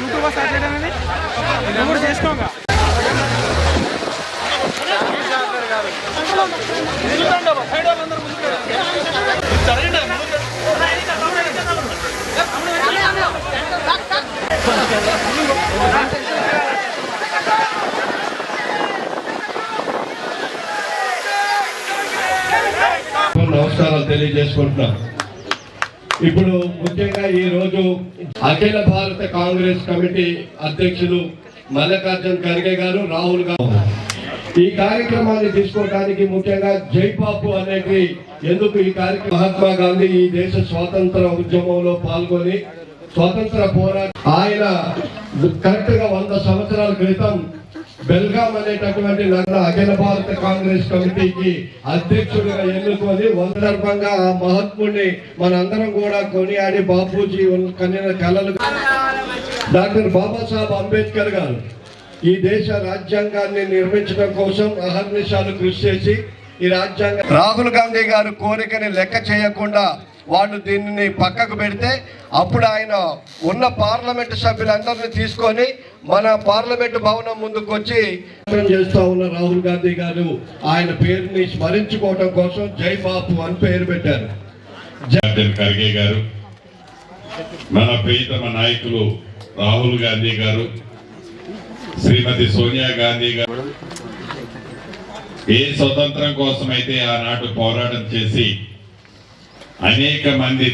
YouTuber satellite అనేది ఇది కూడా చేసుకోగా? నమస్కారాలు తెలియజేసుకుంటున్నాం. ఇప్పుడు ముఖ్యంగా ఈ రోజు అఖిల భారత కాంగ్రెస్ కమిటీ అధ్యక్షులు మల్లికార్జున్ ఖర్గే గారు రాహుల్ గారు ఈ కార్యక్రమాన్ని తీసుకోవడానికి ముఖ్యంగా జైపాపు అనేది ఎందుకు ఈ కార్యక్రమం? మహాత్మా గాంధీ ఈ దేశ స్వాతంత్ర ఉద్యమంలో పాల్గొని స్వాతంత్ర పోరాట ఆయన కరెక్ట్గా వంద సంవత్సరాల క్రితం బెల్గాం అనేటటువంటి నన్ను అఖిల భారత కాంగ్రెస్ కమిటీకి అధ్యక్షుడిగా ఎన్నుకొని సందర్భంగా ఆ మహాత్ముడిని మనందరం కూడా కొనియాడి బాపూజీ కనిన కళలు డాక్టర్ బాబాసాహెబ్ అంబేద్కర్ గారు ఈ దేశ రాజ్యాంగాన్ని నిర్మించడం కోసం అహర్నిశాలు కృషి చేసి ఈ రాజ్యాంగ రాహుల్ గాంధీ గారు కోరికని లెక్క చేయకుండా వాళ్ళు దీనిని పక్కకు పెడితే అప్పుడు ఆయన ఉన్న పార్లమెంటు సభ్యులందరినీ తీసుకొని మన పార్లమెంటు భవనం ముందుకు వచ్చి చేస్తూ ఉన్న రాహుల్ గాంధీ గారు. ఆయన పేరుని స్మరించుకోవడం కోసం జై బాపు అని పేరు పెట్టారు. ఖర్గే గారు మన ప్రియతమ నాయకులు రాహుల్ గాంధీ గారు శ్రీమతి సోనియా గాంధీ గారు. ఏ స్వతంత్రం కోసమైతే ఆనాడు పోరాటం చేసి అనేక మంది